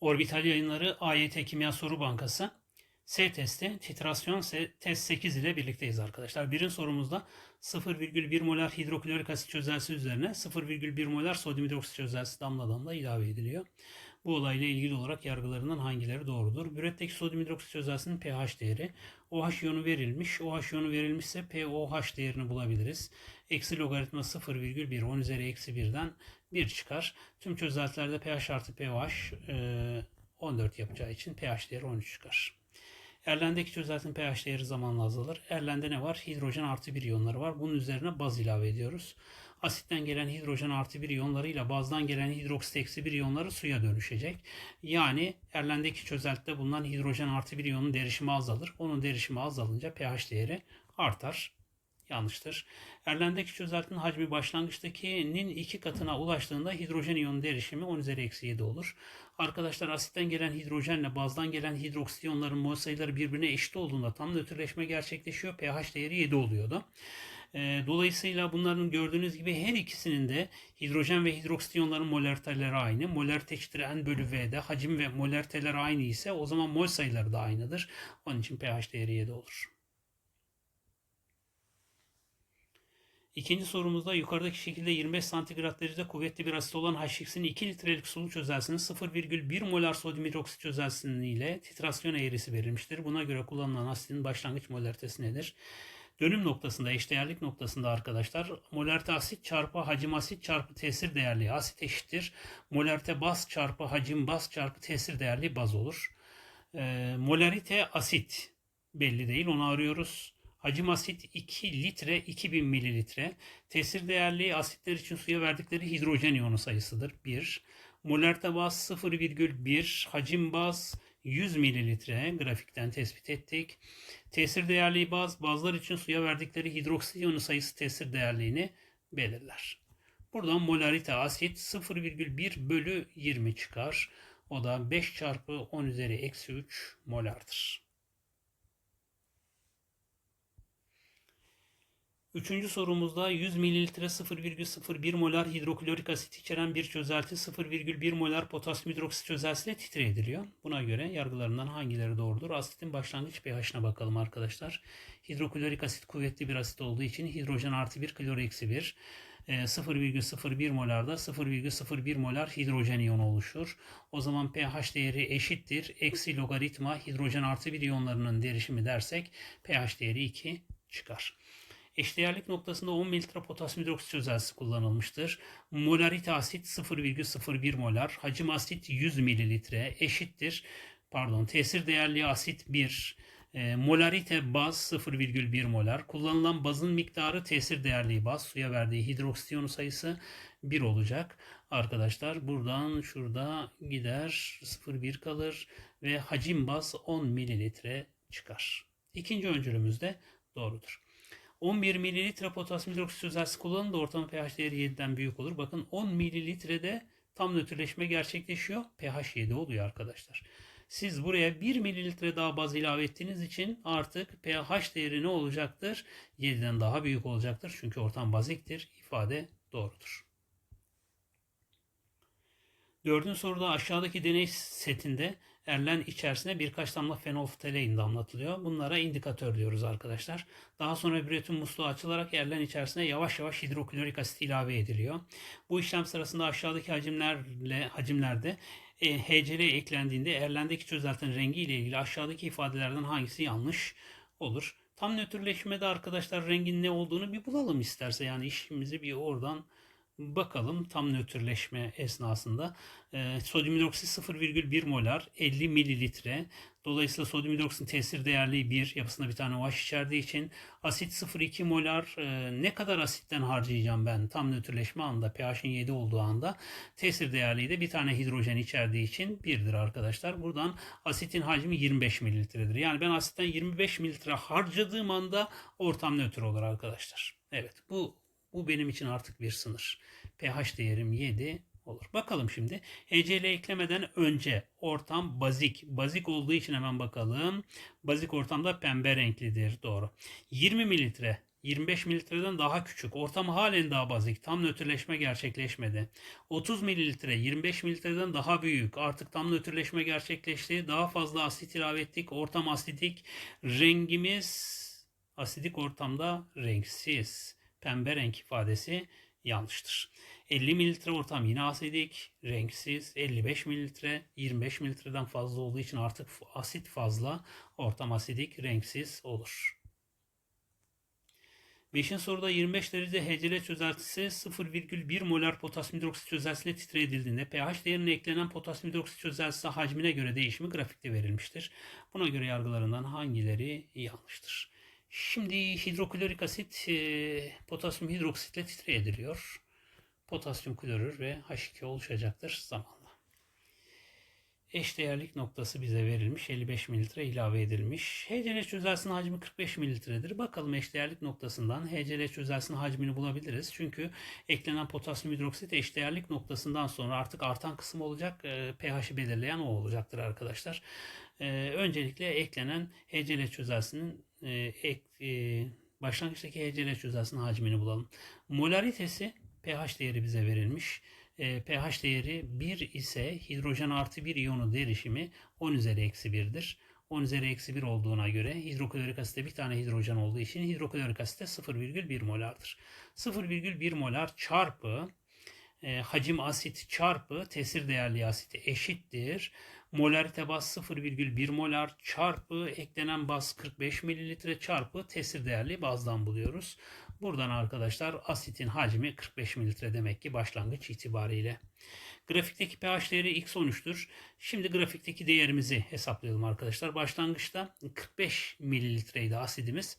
Orbital Yayınları AYT Kimya Soru Bankası S testi titrasyon S- test 8 ile birlikteyiz arkadaşlar. Birin sorumuzda 0,1 molar hidroklorik asit çözelsi üzerine 0,1 molar sodyum hidroksit çözelsi damla damla ilave ediliyor. Bu olayla ilgili olarak yargılarından hangileri doğrudur? Müretteki sodyum hidroksit çözelsinin pH değeri. OH iyonu verilmiş. OH iyonu verilmişse pOH değerini bulabiliriz. Eksi logaritma 0,1 10 üzeri eksi 1'den 1 çıkar. Tüm çözeltilerde pH artı pOH e, 14 yapacağı için pH değeri 13 çıkar. Erlen'deki çözeltinin pH değeri zamanla azalır. Erlen'de ne var? Hidrojen artı bir iyonları var. Bunun üzerine baz ilave ediyoruz. Asitten gelen hidrojen artı bir iyonlarıyla bazdan gelen hidroksit eksi bir iyonları suya dönüşecek. Yani Erlen'deki çözeltide bulunan hidrojen artı bir iyonun derişimi azalır. Onun derişimi azalınca pH değeri artar. Yanlıştır. Erlen'deki çözeltinin hacmi başlangıçtakinin iki katına ulaştığında hidrojen iyonu derişimi 10 üzeri eksi 7 olur. Arkadaşlar asitten gelen hidrojenle bazdan gelen hidroksit iyonların mol sayıları birbirine eşit olduğunda tam nötrleşme gerçekleşiyor. pH değeri 7 oluyordu. E, Dolayısıyla bunların gördüğünüz gibi her ikisinin de hidrojen ve hidroksit iyonların aynı. Molarite eşittir N bölü V'de hacim ve molariteler aynı ise o zaman mol sayıları da aynıdır. Onun için pH değeri 7 olur. İkinci sorumuzda yukarıdaki şekilde 25 santigrat derecede kuvvetli bir asit olan H2'sin 2 litrelik sulu çözelsinin 0,1 molar sodyum hidroksit çözelsinin ile titrasyon eğrisi verilmiştir. Buna göre kullanılan asitin başlangıç molaritesi nedir? Dönüm noktasında, eşdeğerlik noktasında arkadaşlar molarite asit çarpı hacim asit çarpı tesir değerli asit eşittir. Molarite baz çarpı hacim baz çarpı tesir değerli baz olur. E, molarite asit belli değil onu arıyoruz. Hacim asit 2 litre 2000 mililitre. Tesir değerli asitler için suya verdikleri hidrojen iyonu sayısıdır. 1. Molarite baz 0,1. Hacim baz 100 mililitre grafikten tespit ettik. Tesir değerli baz bazlar için suya verdikleri hidroksit iyonu sayısı tesir değerliğini belirler. Buradan molarite asit 0,1 bölü 20 çıkar. O da 5 çarpı 10 üzeri eksi 3 molardır. Üçüncü sorumuzda 100 mililitre 0,01 molar hidroklorik asit içeren bir çözelti 0,1 molar potasyum hidroksit çözeltisiyle titre ediliyor. Buna göre yargılarından hangileri doğrudur? Asitin başlangıç pH'ine bakalım arkadaşlar. Hidroklorik asit kuvvetli bir asit olduğu için hidrojen artı 1 klor eksi 1. 0,01 molarda 0,01 molar hidrojen iyonu oluşur. O zaman pH değeri eşittir. Eksi logaritma hidrojen artı 1 iyonlarının derişimi dersek pH değeri 2 çıkar. Eşdeğerlik noktasında 10 mililitre potasyum hidroksit çözeltisi kullanılmıştır. Molarite asit 0,01 molar, hacim asit 100 mililitre eşittir. Pardon, tesir değerli asit 1, e, molarite baz 0,1 molar. Kullanılan bazın miktarı tesir değerli baz. Suya verdiği hidroksit iyonu sayısı 1 olacak. Arkadaşlar buradan şurada gider 0,1 kalır ve hacim baz 10 mililitre çıkar. İkinci öncülümüz de doğrudur. 11 mililitre potasyum hidroksit çözeltisi kullanın da pH değeri 7'den büyük olur. Bakın 10 mililitrede tam nötrleşme gerçekleşiyor. pH 7 oluyor arkadaşlar. Siz buraya 1 mililitre daha baz ilave ettiğiniz için artık pH değeri ne olacaktır? 7'den daha büyük olacaktır. Çünkü ortam baziktir. İfade doğrudur. Dördüncü soruda aşağıdaki deney setinde Erlen içerisine birkaç damla fenolftalein damlatılıyor. Bunlara indikatör diyoruz arkadaşlar. Daha sonra bir üretim musluğu açılarak Erlen içerisine yavaş yavaş hidroklorik asit ilave ediliyor. Bu işlem sırasında aşağıdaki hacimlerle hacimlerde e, HCl eklendiğinde Erlen'deki çözeltinin rengi ile ilgili aşağıdaki ifadelerden hangisi yanlış olur? Tam nötrleşmede arkadaşlar rengin ne olduğunu bir bulalım isterse. Yani işimizi bir oradan bakalım tam nötrleşme esnasında. E, sodyum hidroksit 0,1 molar 50 mililitre. Dolayısıyla sodyum hidroksitin tesir değerliği 1. Yapısında bir tane OH içerdiği için asit 0,2 molar e, ne kadar asitten harcayacağım ben tam nötrleşme anda pH'in 7 olduğu anda tesir değerliği de bir tane hidrojen içerdiği için 1'dir arkadaşlar. Buradan asitin hacmi 25 mililitredir. Yani ben asitten 25 mililitre harcadığım anda ortam nötr olur arkadaşlar. Evet bu bu benim için artık bir sınır. pH değerim 7 olur. Bakalım şimdi. HCl eklemeden önce ortam bazik. Bazik olduğu için hemen bakalım. Bazik ortamda pembe renklidir. Doğru. 20 mililitre 25 mililitreden daha küçük. Ortam halen daha bazik. Tam nötrleşme gerçekleşmedi. 30 mililitre 25 mililitreden daha büyük. Artık tam nötrleşme gerçekleşti. Daha fazla asit ilave ettik. Ortam asidik. Rengimiz asidik ortamda renksiz. Pembe renk ifadesi yanlıştır. 50 mililitre ortam yine asidik, renksiz. 55 mililitre, 25 mililitreden fazla olduğu için artık asit fazla. Ortam asidik, renksiz olur. Beşinci soruda 25 derece HCl çözeltisi 0,1 molar potasyum hidroksit çözeltisine titre edildiğinde pH değerine eklenen potasyum hidroksit çözeltisi hacmine göre değişimi grafikte verilmiştir. Buna göre yargılarından hangileri yanlıştır? Şimdi hidroklorik asit e, potasyum hidroksitle titre ediliyor. Potasyum klorür ve H2 oluşacaktır zamanla. Eşdeğerlik noktası bize verilmiş. 55 mililitre ilave edilmiş. HCl çözeltisinin hacmi 45 mililitredir. Bakalım eşdeğerlik noktasından HCl çözeltisinin hacmini bulabiliriz. Çünkü eklenen potasyum hidroksit eşdeğerlik noktasından sonra artık artan kısım olacak. E, pH'i belirleyen o olacaktır arkadaşlar. E, öncelikle eklenen HCl çözeltisinin e, ek, e, başlangıçtaki HCl çözeltisinin hacmini bulalım. Molaritesi pH değeri bize verilmiş. E, pH değeri 1 ise hidrojen artı 1 iyonu derişimi 10 üzeri eksi 1'dir. 10 üzeri eksi 1 olduğuna göre hidroklorik asitte bir tane hidrojen olduğu için hidroklorik asitte 0,1 molardır. 0,1 molar çarpı e, hacim asit çarpı tesir değerli asit eşittir. Molarite baz 0,1 molar çarpı eklenen baz 45 mililitre çarpı tesir değerli bazdan buluyoruz. Buradan arkadaşlar asitin hacmi 45 mililitre demek ki başlangıç itibariyle. Grafikteki pH değeri x13'tür. Şimdi grafikteki değerimizi hesaplayalım arkadaşlar. Başlangıçta 45 mililitreydi asidimiz.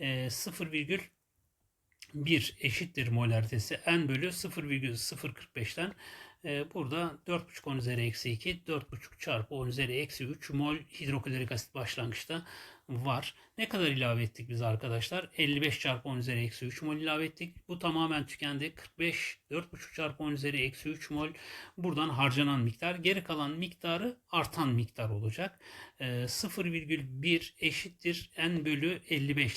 E, 0,1 eşittir molaritesi n bölü 0,045'ten e, burada 4,5 10 üzeri eksi 2 4,5 çarpı 10 üzeri eksi 3 mol hidroklorik asit başlangıçta var. Ne kadar ilave ettik biz arkadaşlar? 55 çarpı 10 üzeri eksi 3 mol ilave ettik. Bu tamamen tükendi. 45 4,5 çarpı 10 üzeri eksi 3 mol buradan harcanan miktar. Geri kalan miktarı artan miktar olacak. E, 0,1 eşittir n bölü 55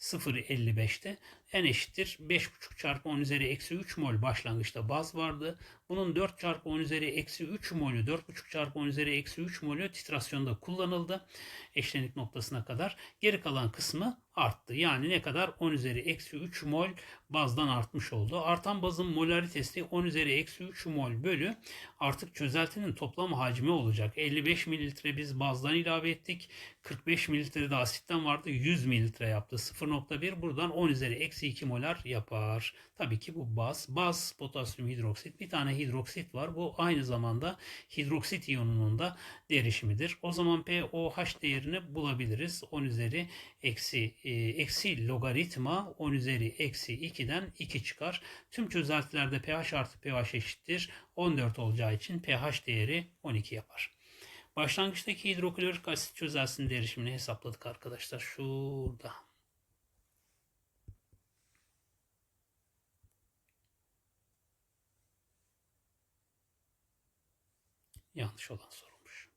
0,055'te n eşittir 5,5 çarpı 10 üzeri eksi 3 mol başlangıçta baz vardı. Bunun 4 çarpı 10 üzeri eksi 3 molü 4,5 çarpı 10 üzeri eksi 3 molü titrasyonda kullanıldı. Eşlenik noktasına kadar. Geri kalan kısmı arttı. Yani ne kadar? 10 üzeri eksi 3 mol bazdan artmış oldu. Artan bazın molaritesi 10 üzeri eksi 3 mol bölü artık çözeltinin toplam hacmi olacak. 55 mililitre biz bazdan ilave ettik. 45 mililitre de asitten vardı. 100 mililitre yaptı. 0.1 buradan 10 üzeri eksi 2 molar yapar. Tabii ki bu baz. Baz potasyum hidroksit. Bir tane hidroksit var. Bu aynı zamanda hidroksit iyonunun da derişimidir. O zaman pOH değerini bulabiliriz. 10 üzeri eksi e, eksi logaritma 10 üzeri eksi 2'den 2 çıkar. Tüm çözeltilerde pH artı pH eşittir. 14 olacağı için pH değeri 12 yapar. Başlangıçtaki hidroklorik asit çözeltisinin derişimini hesapladık arkadaşlar. Şurada. Yanlış olan sorulmuş.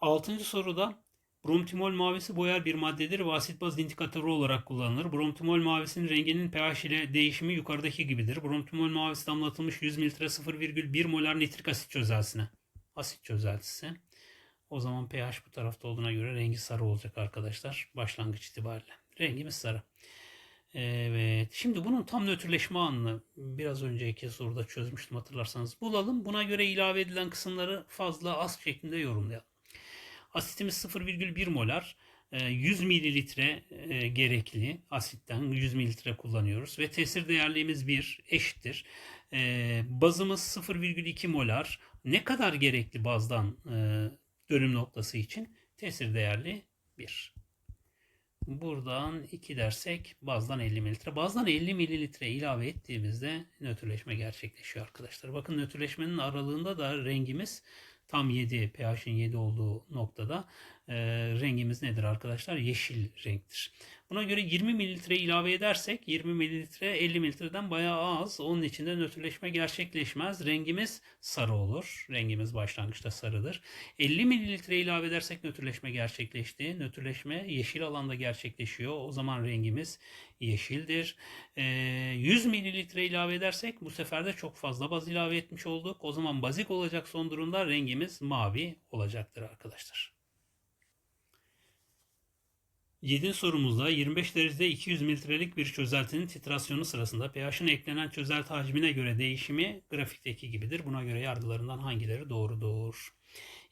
Altıncı soruda bromtimol mavisi boyar bir maddedir ve asit baz indikatörü olarak kullanılır. Bromtimol mavisinin renginin pH ile değişimi yukarıdaki gibidir. Bromtimol mavisi damlatılmış 100 ml 0,1 molar nitrik asit çözeltisine. Asit çözeltisi. O zaman pH bu tarafta olduğuna göre rengi sarı olacak arkadaşlar. Başlangıç itibariyle. Rengimiz sarı. Evet. Şimdi bunun tam nötrleşme anını biraz önceki soruda çözmüştüm hatırlarsanız. Bulalım. Buna göre ilave edilen kısımları fazla az şeklinde yorumlayalım. Asitimiz 0,1 molar. 100 mililitre e, gerekli asitten 100 mililitre kullanıyoruz ve tesir değerliğimiz 1 eşittir. E, bazımız 0,2 molar. Ne kadar gerekli bazdan e, dönüm noktası için? Tesir değerli 1. Buradan 2 dersek bazdan 50 mililitre. Bazdan 50 mililitre ilave ettiğimizde nötrleşme gerçekleşiyor arkadaşlar. Bakın nötrleşmenin aralığında da rengimiz tam 7 pH'in 7 olduğu noktada e, rengimiz nedir arkadaşlar? Yeşil renktir. Buna göre 20 mililitre ilave edersek 20 mililitre 50 mililitreden bayağı az. Onun için de nötrleşme gerçekleşmez. Rengimiz sarı olur. Rengimiz başlangıçta sarıdır. 50 mililitre ilave edersek nötrleşme gerçekleşti. Nötrleşme yeşil alanda gerçekleşiyor. O zaman rengimiz yeşildir. Ee, 100 mililitre ilave edersek bu sefer de çok fazla baz ilave etmiş olduk. O zaman bazik olacak son durumda rengimiz mavi olacaktır arkadaşlar. 7. sorumuzda 25 derecede 200 mililitrelik bir çözeltinin titrasyonu sırasında pH'ın eklenen çözelti hacmine göre değişimi grafikteki gibidir. Buna göre yargılarından hangileri doğrudur?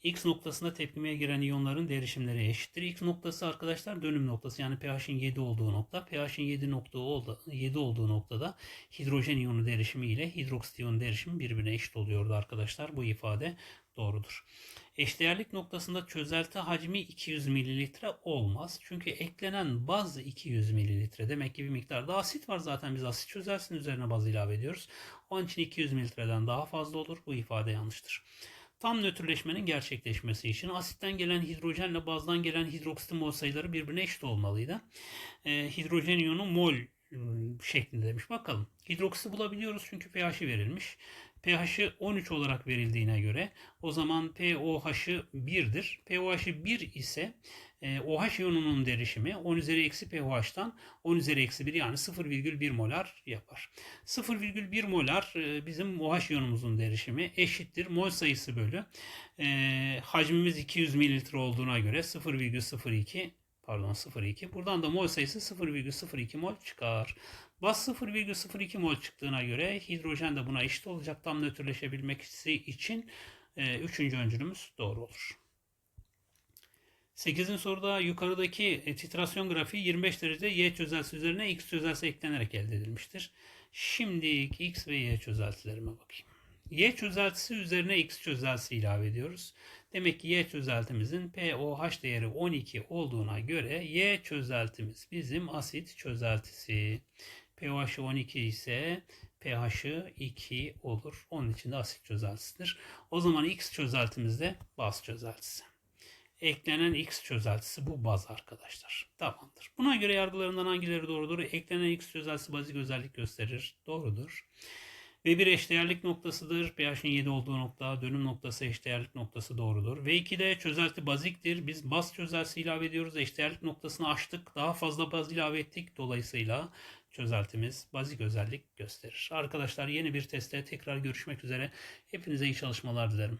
X noktasında tepkimeye giren iyonların derişimleri eşittir. X noktası arkadaşlar dönüm noktası yani pH'in 7 olduğu nokta. pH'in 7, nokta oldu, 7 olduğu noktada hidrojen iyonu derişimi ile hidroksit iyonu derişimi birbirine eşit oluyordu arkadaşlar. Bu ifade doğrudur. Eşdeğerlik noktasında çözelti hacmi 200 mililitre olmaz. Çünkü eklenen baz 200 mililitre. Demek ki bir miktarda asit var zaten biz asit çözeltisinin üzerine baz ilave ediyoruz. Onun için 200 mililitreden daha fazla olur. Bu ifade yanlıştır. Tam nötrleşmenin gerçekleşmesi için asitten gelen hidrojenle bazdan gelen hidroksitin mol sayıları birbirine eşit olmalıydı. Ee, hidrojen iyonu mol ıı, şeklinde demiş. Bakalım. Hidroksiti bulabiliyoruz çünkü pH'i verilmiş pH'i 13 olarak verildiğine göre o zaman pOH'ı 1'dir. pOH'ı 1 ise e, OH iyonunun derişimi 10 üzeri eksi pOH'tan 10 üzeri eksi 1 yani 0,1 molar yapar. 0,1 molar e, bizim OH iyonumuzun derişimi eşittir. Mol sayısı bölü. E, hacmimiz 200 mililitre olduğuna göre 0,02 pardon 0,2. Buradan da mol sayısı 0,02 mol çıkar. Baz 0,02 mol çıktığına göre hidrojen de buna eşit olacak. Tam nötrleşebilmek için e, üçüncü öncülümüz doğru olur. 8. soruda yukarıdaki e, titrasyon grafiği 25 derecede Y çözeltisi üzerine X çözeltisi eklenerek elde edilmiştir. Şimdi X ve Y çözeltilerime bakayım. Y çözeltisi üzerine X çözeltisi ilave ediyoruz. Demek ki Y çözeltimizin pOH değeri 12 olduğuna göre Y çözeltimiz bizim asit çözeltisi. pH'ı 12 ise pH'ı 2 olur. Onun için de asit çözeltisidir. O zaman X çözeltimiz de baz çözeltisi. Eklenen X çözeltisi bu baz arkadaşlar. Tamamdır. Buna göre yargılarından hangileri doğrudur? Eklenen X çözeltisi bazik özellik gösterir. Doğrudur. V1 eşdeğerlik noktasıdır. pH'in 7 olduğu nokta, dönüm noktası eşdeğerlik noktası doğrudur. V2'de çözelti baziktir. Biz baz çözeltisi ilave ediyoruz. Eşdeğerlik noktasını açtık. Daha fazla baz ilave ettik. Dolayısıyla çözeltimiz bazik özellik gösterir. Arkadaşlar yeni bir testte tekrar görüşmek üzere. Hepinize iyi çalışmalar dilerim.